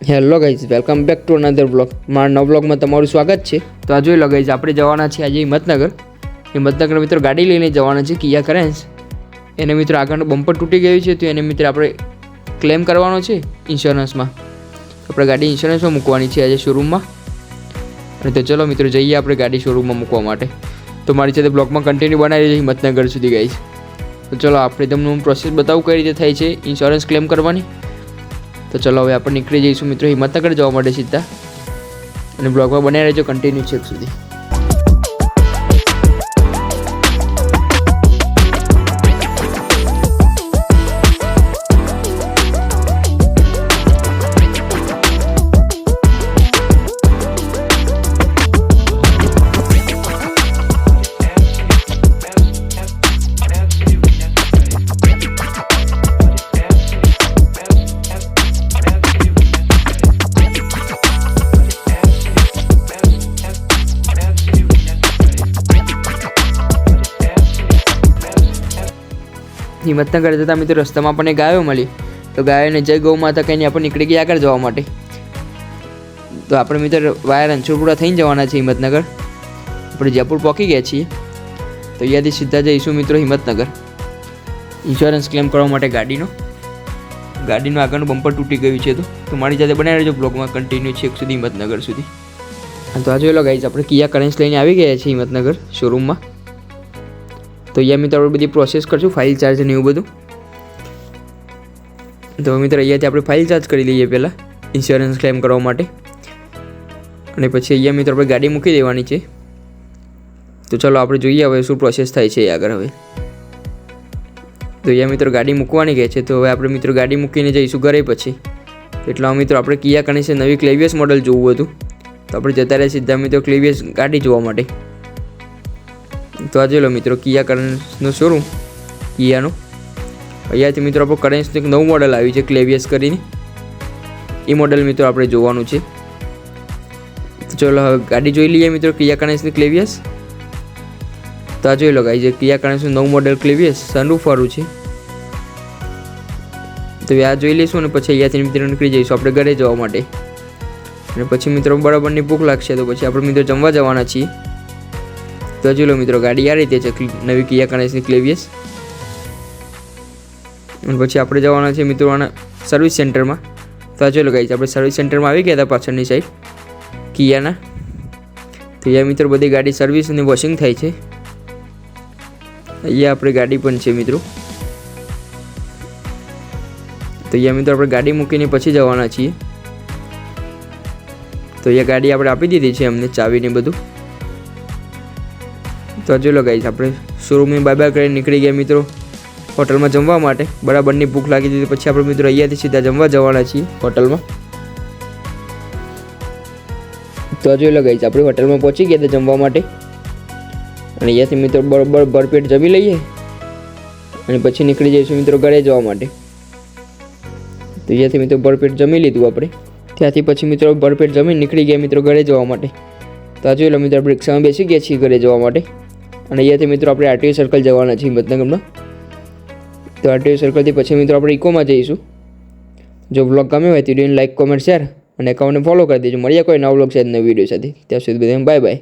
Hello guys welcome back to another blog મારા નવ બ્લોગમાં તમારું સ્વાગત છે. તો આ જોઈ લો ગાઈઝ આપણે જવાના છીએ આજે હિંમતનગર. હિંમતનગર મિત્રો ગાડી લઈને જવાના છે, કિયા કરેન્સ એને મિત્રો આગળનું બમ્પર તૂટી ગયું છે, તો એને મિત્રો આપણે ક્લેમ કરવાનો છે ઇન્સ્યોરન્સમાં આપણે ગાડી ઇન્સ્યોરન્સમાં મૂકવાની છે આજે શોરૂમમાં અને તો ચલો મિત્રો, જઈએ આપણે ગાડી શોરૂમમાં મૂકવા માટે. તો મારી સાથે બ્લોગમાં કન્ટિન્યુ બનાવી છે હિંમતનગર સુધી ગાઈઝ તો ચલો, આપણે તમને હું પ્રોસેસ બતાવું કઈ રીતે થાય છે ઇન્સ્યોરન્સ ક્લેમ કરવાની. તો ચલો હવે આપણે નીકળી જઈશું મિત્રો હિંમતનગર જવા માટે સીધા. અને બ્લોગમાં બનાવી રહેજો કન્ટિન્યુ છેક સુધી. હિંમતનગર જતા મિત્રો રસ્તામાં આપણને ગાયો મળી. તો ગાયોને જય ગૌ માતા કહીને આપણે નીકળી ગયા આગળ જવા માટે. તો આપણે મિત્રો વાયર રણછોડપુરા થઈને જવાના છે હિંમતનગર. આપણે જયપુર પહોંચી ગયા છીએ. તો અહીંયાથી સીધા જઈશું મિત્રો હિંમતનગર. ઇન્સ્યોરન્સ ક્લેમ કરવા માટે ગાડીનો. ગાડીનું આગળનું બમ્પર તૂટી ગયું છે તો. મારી જાતે બનાવી રહેજો બ્લોગમાં કન્ટિન્યુ છેક સુધી હિંમતનગર સુધી. તો આ જોયેલો ગાઈઝ આપણે કિયા કરન્સ લઈને આવી ગયા છીએ હિંમતનગર શોરૂમમાં તો અહીંયા મિત્રો આપણે બધી પ્રોસેસ કરશું ફાઇલ ચાર્જ ને એવું બધું. તો મિત્રો અહીંયાથી આપણે ફાઇલ ચાર્જ કરી લઈએ પહેલાં ઇન્સ્યોરન્સ ક્લેમ કરવા માટે. અને પછી અહીંયા મિત્રો આપણે ગાડી મૂકી દેવાની છે. તો ચલો આપણે જોઈએ હવે શું પ્રોસેસ થાય છે આગળ હવે. તો અહીંયા મિત્રો ગાડી મૂકવાની કહે છે, તો હવે આપણે મિત્રો ગાડી મૂકીને જઈશું ઘરે પછી. એટલા મિત્રો આપણે કિયા છે નવી ક્લેવિયસ મોડલ જોવું હતું. તો આપણે જતા રહ્યા સીધા મિત્રો ક્લેવિયસ ગાડી જોવા માટે. તો આ જોઈ લો મિત્રો, કિયા કરન્સનો શોરૂમ. કિયાનું. અહીંયાથી મિત્રો આપણો કરન્સનું એક નવું મોડલ આવ્યું છે ક્લેવિયસ કરીને. એ મોડલ મિત્રો આપણે જોવાનું છે. ચલો, હવે ગાડી જોઈ લઈએ મિત્રો, કિયા કરન્સની ક્લેવિયસ તો આ જોઈ લો ગાઈ જે કિયા કરન્સનું નવું મોડલ ક્લેવિયસ સનરૂફ વાળું છે. તો આ જોઈ લઈશું અને પછી અહીંયાથી મિત્રો નીકળી જઈશું આપણે ઘરે જવા માટે. અને પછી મિત્રો બરાબરની ભૂખ લાગશે, તો પછી આપણે મિત્રો જમવા જવાના છીએ. તો જોઈ લો મિત્રો, ગાડી આ રીતે છે નવી કિયા કનેસની ક્લેવિયસ અને પછી આપણે જવાના છે મિત્રો આના સર્વિસ સેન્ટરમાં તો આ જોઈ લો ગાઈઝ આપણે સર્વિસ સેન્ટરમાં આવી ગયા હતા પાછળની સાઈડ કિયાના તો અહીંયા મિત્રો બધી ગાડી સર્વિસ અને વોશિંગ થાય છે. અહીંયા આપણે ગાડી પણ છે મિત્રો. તો અહીંયા મિત્રો આપણે ગાડી મૂકીને પછી જવાના છીએ. તો અહીંયા ગાડી આપણે આપી દીધી છે અમને, ચાવીને બધું. તો હજુ લો ગાઈશ આપણે શોરૂમની બાય બાય કરીને નીકળી ગયા મિત્રો. હોટલમાં જમવા માટે. બરાબરની ભૂખ લાગી દીધી પછી આપણે મિત્રો અહીંયાથી સીધા જમવા જવાના છીએ હોટલમાં તો હજુ લો ગાઈશ આપણે હોટલમાં પહોંચી ગયા હતા જમવા માટે. અને અહીંયાથી મિત્રો બરોબર ભરપેટ જમી લઈએ. અને પછી નીકળી જઈશું મિત્રો ઘરે જવા માટે. તો અહીંયાથી મિત્રો ભરપેટ જમી લીધું આપણે. ત્યાંથી પછી મિત્રો ભરપેટ જમીને નીકળી ગયા મિત્રો ઘરે જવા માટે. તો લો મિત્રો, આપણે રિક્ષામાં બેસી ગયા છીએ ઘરે જવા માટે. અને અહીંયાથી મિત્રો આપણે આરટીઓ સર્કલ જવાના છીએ હિંમતનગરમાં. તો આરટીઓ સર્કલથી પછી મિત્રો આપણે ઇકોમાં જઈશું. જો બ્લોગ ગમ્યો હોય તો વિડીયોને લાઈક કોમેન્ટ શેર અને એકાઉન્ટને ફોલો કરી દેજો. મળીએ કોઈ નવો બ્લોગ સાથે, નવી વીડિયો સાથે. ત્યાં સુધી બધા બાય બાય